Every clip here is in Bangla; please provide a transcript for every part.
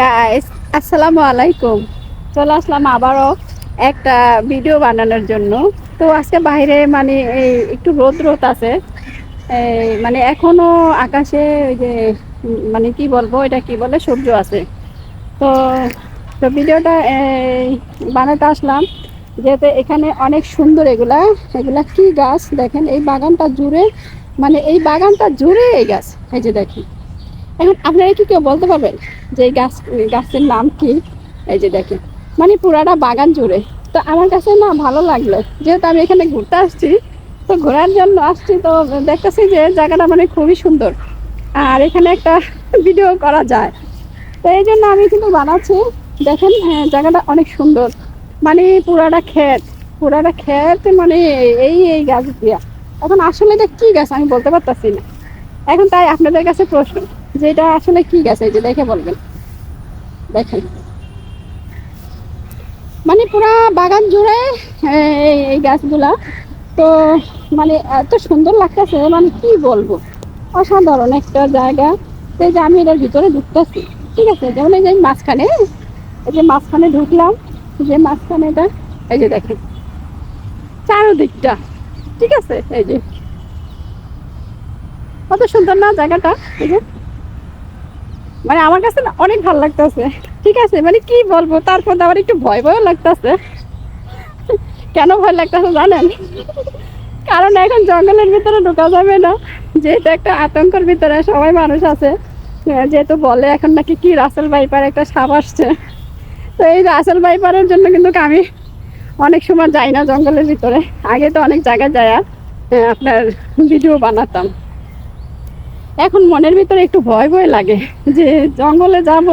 গাইস আসসালামু আলাইকুম। চলে আসলাম আবারও একটা ভিডিও বানানোর জন্য। তো আজকে বাইরে মানে এই একটু রোদ রোদ আছে। এই মানে এখনও আকাশে ওই যে মানে কি বলব, এটা কি বলে, সূর্য আছে। তো তো ভিডিওটা বানাতে আসলাম। যেহেতু এখানে অনেক সুন্দর এগুলা। এগুলা কি গাছ দেখেন? এই বাগানটা জুড়ে মানে এই বাগানটা জুড়ে এই গাছ। এই যে দেখেন। এখন আপনারা কি কেউ বলতে পারবেন যে এই গাছ গাছের নাম কি? এই যে দেখেন মানে পুরাটা বাগান জুড়ে। তো আমার কাছে না ভালো লাগল যেহেতু আমি এখানে ঘুরতে আসছি তো ঘোরার জন্য আসছি তো দেখতেছি যে জায়গাটা মানে খুবই সুন্দর। আর এখানে একটা ভিডিও করা যায়। তো এই জন্য আমি কিন্তু বানাচ্ছি। দেখেন হ্যাঁ, জায়গাটা অনেক সুন্দর। মানে পুরাটা ক্ষেত পুরাটা ক্ষেত মানে এই এই গাছ দিয়া। এখন আসলে এটা কি গাছ আমি বলতে পারতাছি না। এখন তাই আপনাদের কাছে প্রশ্ন। যে এটা আসলে কি গাছ, এই যে দেখে বলবেন। দেখেন। মানে পুরা বাগান জুড়ে এই গাছগুলা। তো মানে এত সুন্দর লাগতেছে মানে কি বলব? অসাধারণ একটা জায়গা। তো যে আমি এটার ভিতরে ঢুকতেছি, ঠিক আছে? যেমন এই যে মাঝখানে, এই যে মাঝখানে ঢুকলাম, যে মাঝখানে এটা, এই যে দেখেন। চারোদিকটা, ঠিক আছে? এই যে। কত সুন্দর না জায়গাটা, এই যে? মানে আমার কাছে না অনেক ভালো লাগতেছে। ঠিক আছে মানে কি বলব তারপর আবার একটু ভয় ভয়ও লাগতেছে। কেন ভয় লাগতেছে জানেন? কারণ এখন জঙ্গলের ভিতরে ঢোকা যাবে না। যেহেতু একটা আতঙ্কের ভিতরে সবাই মানুষ আছে। যেহেতু বলে এখন নাকি কি রাসেল বাইপার একটা সাপ আসছে। তো এই রাসেল বাইপারের জন্য কিন্তু আমি অনেক সময় যাই না জঙ্গলের ভিতরে। আগে তো অনেক জায়গায় যায় আপনার ভিডিও বানাতাম। এখন মনের ভিতরে একটু ভয় ভয় লাগে যে জঙ্গলে যাব,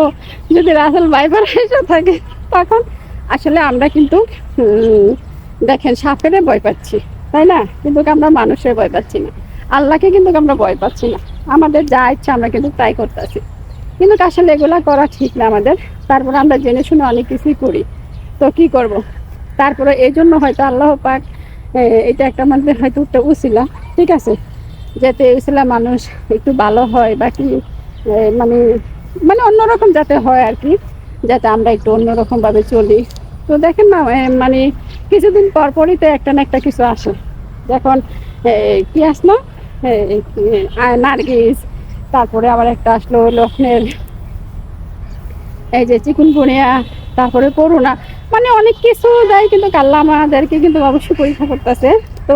যদি রাসেল বাইপার এসে থাকে, তখন আসলে আমরা কিন্তু দেখেন সাপেরে ভয় পাচ্ছি, তাই না? কিন্তু আমরা মানুষের ভয় পাচ্ছি না। আল্লাহকে কিন্তু আমরা ভয় পাচ্ছি না। আমাদের যা ইচ্ছা আমরা কিন্তু তাই করতেছি। কিন্তু আসলে এগুলা করা ঠিক না আমাদের। তারপরে আমরা জেনে শুনে অনেক কিছুই করি। তো কি করব? তারপরে এই জন্য হয়তো আল্লাহ পাক এটা একটা আমাদের হয়তো একটা উচিলা ঠিক আছে? যাতে ইসলাম মানুষ একটু ভালো হয় বা কি মানে মানে অন্যরকম যাতে হয় আর কি, যাতে আমরা একটু অন্যরকম ভাবে চলি। তো দেখেন না মানে কিছুদিন পর পরই তো একটা না একটা কিছু আসে। যখন কি আসলো? নার্গিস, তারপরে আবার একটা আসলো লক্ষ্ণের। এই যে চিকুনগুনিয়া তারপরে করোনা মানে অনেক কিছু দেয় কিন্তু আল্লাহ আমাদেরকে কিন্তু অবশ্যই পরীক্ষা করতেছে। তো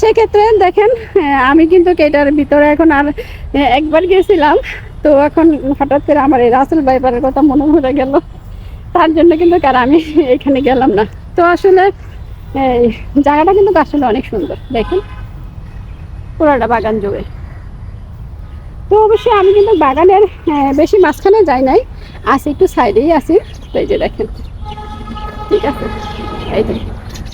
সেক্ষেত্রে দেখেন আমি কিন্তু এটার ভিতরে এখন আর একবার গেছিলাম, তো এখন হঠাৎ করে আমার এই রাসেল বাইপারের কথা মনে পড়ে গেল। তার জন্য কিন্তু আর আমি এখানে গেলাম না। তো আসলে জায়গাটা কিন্তু আসলে অনেক সুন্দর, দেখুন। পুরাটা বাগান জুড়ে। তো অবশ্যই আমি কিন্তু বাগানের বেশি মাঝখানে যাই নাই আসি একটু সাইডেই আসি তো এই যে দেখেন, ঠিক আছে, এই যে,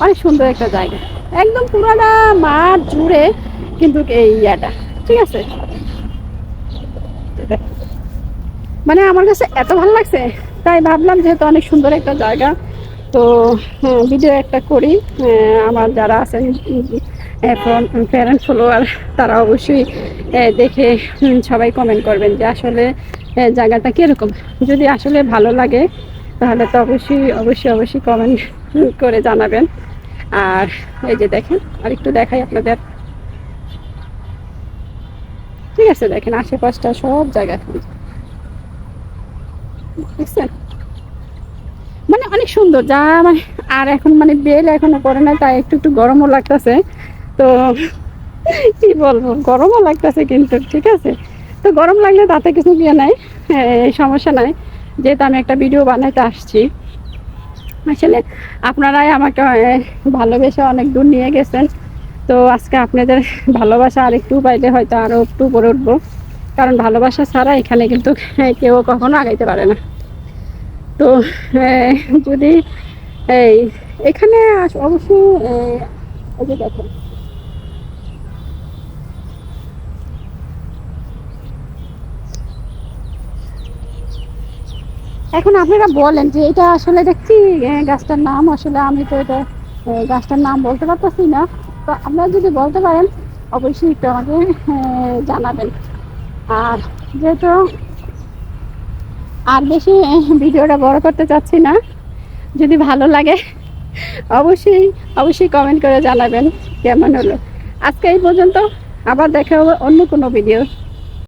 অনেক সুন্দর একটা জায়গা। একদম পুরাটা মাঠ জুড়ে কিন্তু এই ইয়াটা ঠিক আছে? মানে আমার কাছে এত ভালো লাগছে তাই ভাবলাম যেহেতু অনেক সুন্দর একটা জায়গা তো হ্যাঁ, ভিডিও একটা করি। হ্যাঁ, আমার যারা আছেন প্যারেন্ট ফলোয়ার তারা অবশ্যই দেখে সবাই কমেন্ট করবেন যে আসলে জায়গাটা কীরকম। যদি আসলে ভালো লাগে তাহলে তো অবশ্যই অবশ্যই অবশ্যই কমেন্ট করে জানাবেন। আর এই যে দেখেন আর একটু দেখাই আপনাদের। ঠিক আছে, দেখেন আশেপাশটা সব জায়গা বুঝছেন? মানে অনেক সুন্দর, যা মানে আর এখন মানে বেল এখনও পড়ে না তাই একটু একটু গরমও লাগতেছে। তো কি বলব, গরমও লাগতেছে কিন্তু, ঠিক আছে? তো গরম লাগলে তাতে কিছু ইয়ে নাই এই সমস্যা নাই। যেহেতু আমি একটা ভিডিও বানাইতে আসছি আসলে আপনারাই আমাকে ভালোবেসে অনেক দূর নিয়ে গেছেন। তো আজকে আপনাদের ভালোবাসা আর একটু পাইলে হয়তো আরও একটু উপরে উঠবো। কারণ ভালোবাসা ছাড়া এখানে কিন্তু কেউ কখনো আগাইতে পারে না। তো যদি, এই, এখানে অবশ্যই এই যে দেখেন। এখন আপনারা বলেন যে এটা আসলে কি গাছটার নাম? আসলে আমি তো এটা গাছটার নাম বলতে পারতেছি না। তো আপনারা যদি বলতে পারেন, অবশ্যই একটু আমাকে জানাবেন। আর যেহেতু আর বেশি ভিডিওটা বড় করতে চাচ্ছি না, যদি ভালো লাগে, অবশ্যই অবশ্যই কমেন্ট করে জানাবেন কেমন হলো। আজকে এই পর্যন্ত, আবার দেখা হবে অন্য কোনো ভিডিও